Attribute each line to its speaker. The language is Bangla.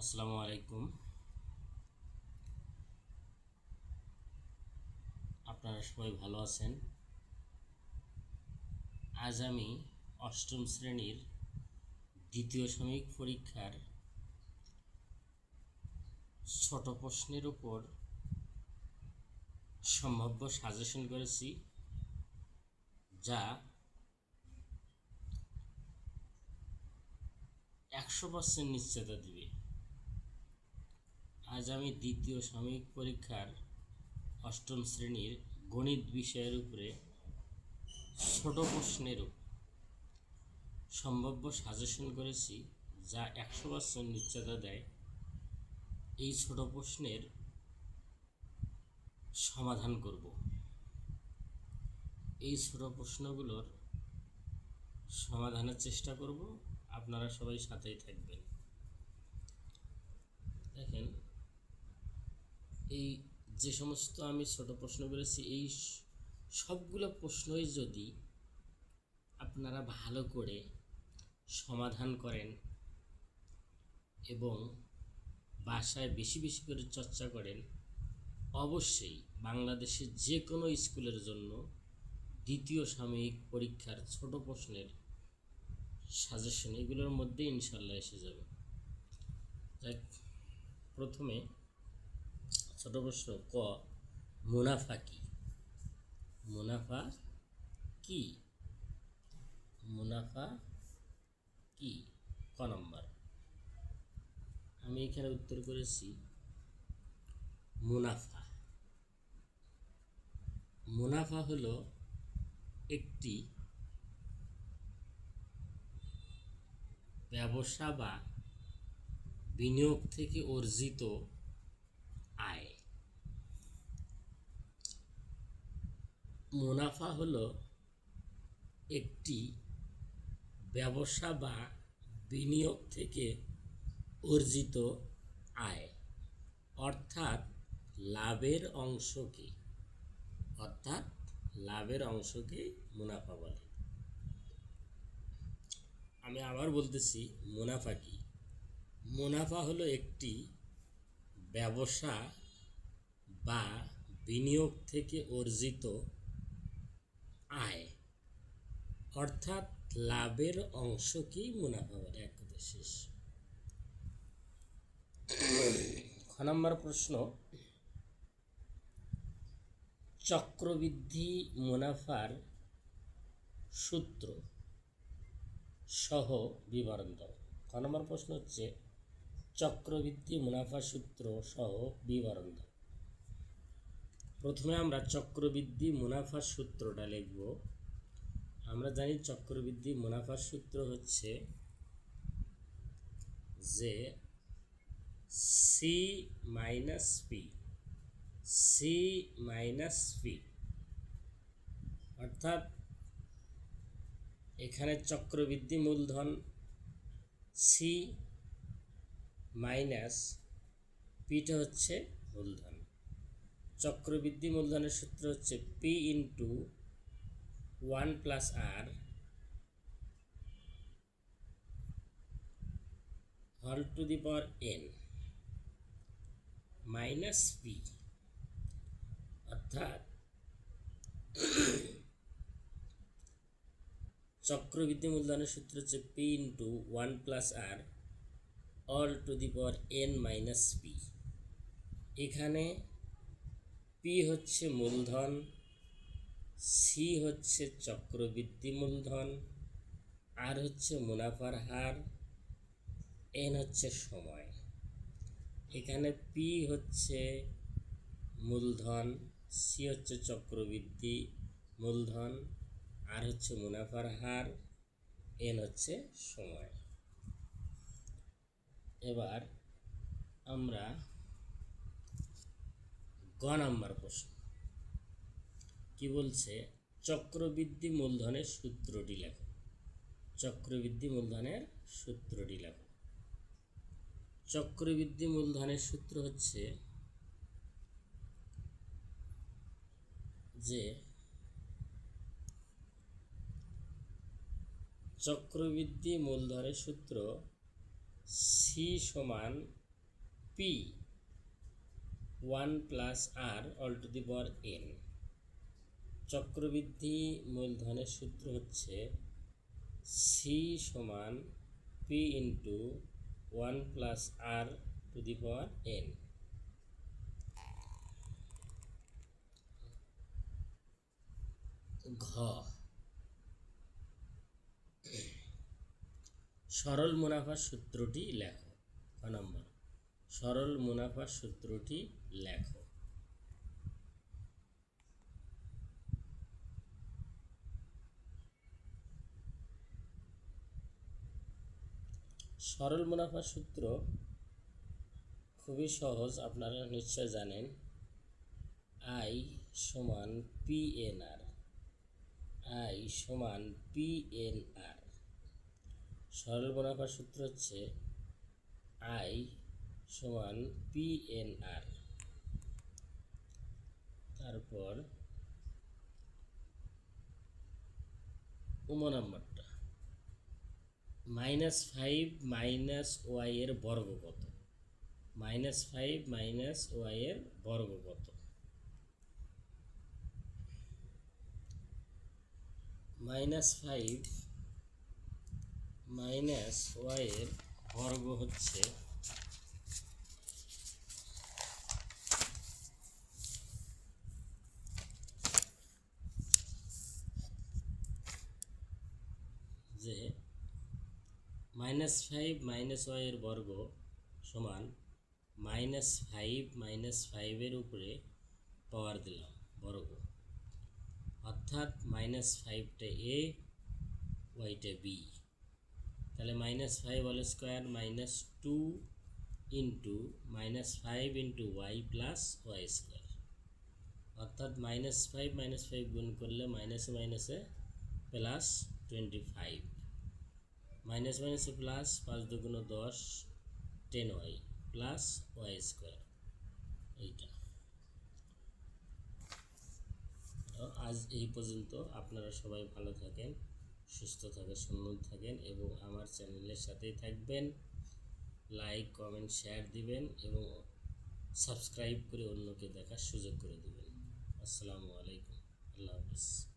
Speaker 1: আসসালামু আলাইকুম। আপনারা সবাই ভালো আছেন। আজ আমি অষ্টম শ্রেণির দ্বিতীয় সাময়িক পরীক্ষার ছোট প্রশ্নের উপর সম্ভাব্য সাজেশন করেছি, যা একশো পার্সেন্ট নিশ্চয়তা দিবে। আজ আমি দ্বিতীয় সাময়িক পরীক্ষার অষ্টম শ্রেণির গণিত বিষয়ের উপরে ছোট প্রশ্নের সম্ভাব্য সাজেশন করেছি, যা একশো পার্সেন্ট নিশ্চয়তা দেয়। এই ছোট প্রশ্নের সমাধান করব। এই ছোট প্রশ্নগুলোর সমাধানের চেষ্টা করব। আপনারা সবাই সাথেই থাকবেন। দেখেন এই যে সমস্ত আমি ছোট প্রশ্ন করেছি, এই সবগুলো প্রশ্নই যদি আপনারা ভালো করে সমাধান করেন এবং বাসায় বেশি বেশি করে চর্চা করেন, অবশ্যই বাংলাদেশের যে কোনো স্কুলের জন্য দ্বিতীয় সাময়িক পরীক্ষার ছোট প্রশ্নের সাজেশন এগুলোর মধ্যে ইনশাল্লাহ এসে যাবে। প্রথমে ছোট প্রশ্ন ক, মুনাফা কি? মুনাফা কি? মুনাফা কি? ক নম্বর। আমি এখানে উত্তর করেছি, মুনাফা। মুনাফা হলো একটি ব্যবসা বা বিনিয়োগ থেকে অর্জিত আয়। মুনাফা হলো একটি ব্যবসা বা বিনিয়োগ থেকে অর্জিত আয়। অর্থাৎ লাভের অংশকে, অর্থাৎ লাভের অংশকে মুনাফা বলে। আমি আবার বলতেছি, মুনাফা কি? মুনাফা হলো একটি ব্যবসা বা বিনিয়োগ থেকে অর্জিত আয়, অর্থাৎ লাভের অংশকেই মুনাফা বলে? এক কথা শেষ। খ নম্বর প্রশ্ন, চক্রবৃদ্ধি মুনাফার সূত্র সহ বিবরণ দাও। ক নম্বর প্রশ্ন হচ্ছে চক্রবৃদ্ধি মুনাফা সূত্র সহ বিবরণ। প্রথমে আমরা চক্রবৃদ্ধি মুনাফার সূত্রটা লিখব। আমরা জানি চক্রবৃদ্ধি মুনাফার সূত্র হচ্ছে যে C minus P C minus P অর্থাৎ এখানে চক্রবৃদ্ধি মূলধন সি মাইনাস পিটা হচ্ছে মূলধন। চক্রবৃদ্ধি মূলধনের সূত্র হচ্ছে P into one plus R whole to the power N minus P অর্থাৎ চক্রবৃদ্ধি মূলধনের সূত্র হচ্ছে P into one plus R whole to the power N minus P. এখানে পি হচ্ছে মূলধন, সি হচ্ছে চক্রবৃদ্ধি মূলধন, আর হচ্ছে মুনাফার হার, এন হচ্ছে সময়। এখানে পি হচ্ছে মূলধন, সি হচ্ছে চক্রবৃদ্ধি মূলধন, আর হচ্ছে মুনাফার হার, এন হচ্ছে সময়। এবার আমরা গ নাম্বার প্রশ্ন। কি বলছে? চক্রবৃদ্ধি মূলধনের সূত্রটি লেখো। চক্রবৃদ্ধি মূলধনের সূত্রটি লেখো। চক্রবৃদ্ধি মূলধনের সূত্র হচ্ছে যে চক্রবৃদ্ধি মূলধনের সূত্র সি সমান P one plus R whole to the power N চক্রবৃদ্ধি মূলধনের সূত্র হচ্ছে সি সমান P into one plus R to the power N ঘ সরল মুনাফার সূত্রটি লেখো। ক নম্বর। সরল মুনাফার সূত্রটি লেখো। সরল মুনাফার সূত্র খুবই সহজ, আপনারা নিশ্চয় জানেন। আই সমান পি এন আর। আই সমান পি এন আর। সরল মুনাফার সূত্র হচ্ছে আই সমান পি এন আর তারপর উম নাম্বারটা। মাইনাস ফাইভ মাইনাস ওয়াই এর বর্গ কত? মাইনাস ফাইভ মাইনাস ওয়াই এর বর্গ কত? মাইনাস ফাইভ মাইনাস ওয়াই এর বর্গ হচ্ছে যে মাইনাস ফাইভ মাইনাস ওয়াই এর বর্গ সমান মাইনাস ফাইভ মাইনাস ফাইভের উপরে পাওয়ার দিলাম বর্গ। অর্থাৎ মাইনাস ফাইভটা এ, ওয়াইটা বি। তাহলে minus five whole square minus two into minus five into Y plus Y square অর্থাৎ মাইনাস ফাইভ মাইনাস ফাইভ গুণ করলে মাইনাসে মাইনাসে প্লাস টোয়েন্টি ফাইভ মাইনাস মাইনাসে প্লাস পাঁচ দুগুণ দশ ten Y plus Y square এইটা। আজ এই পর্যন্ত। আপনারা সবাই ভালো থাকেন। সুস্থ থাকেন সুন্দর থাকেন এবং আমার চ্যানেলের সাথেই থাকবেন। লাইক কমেন্ট শেয়ার দিবেন এবং সাবস্ক্রাইব করে অন্যকে দেখার সুযোগ করে দেবেন। আসসালামু আলাইকুম। আল্লাহ হাফিজ।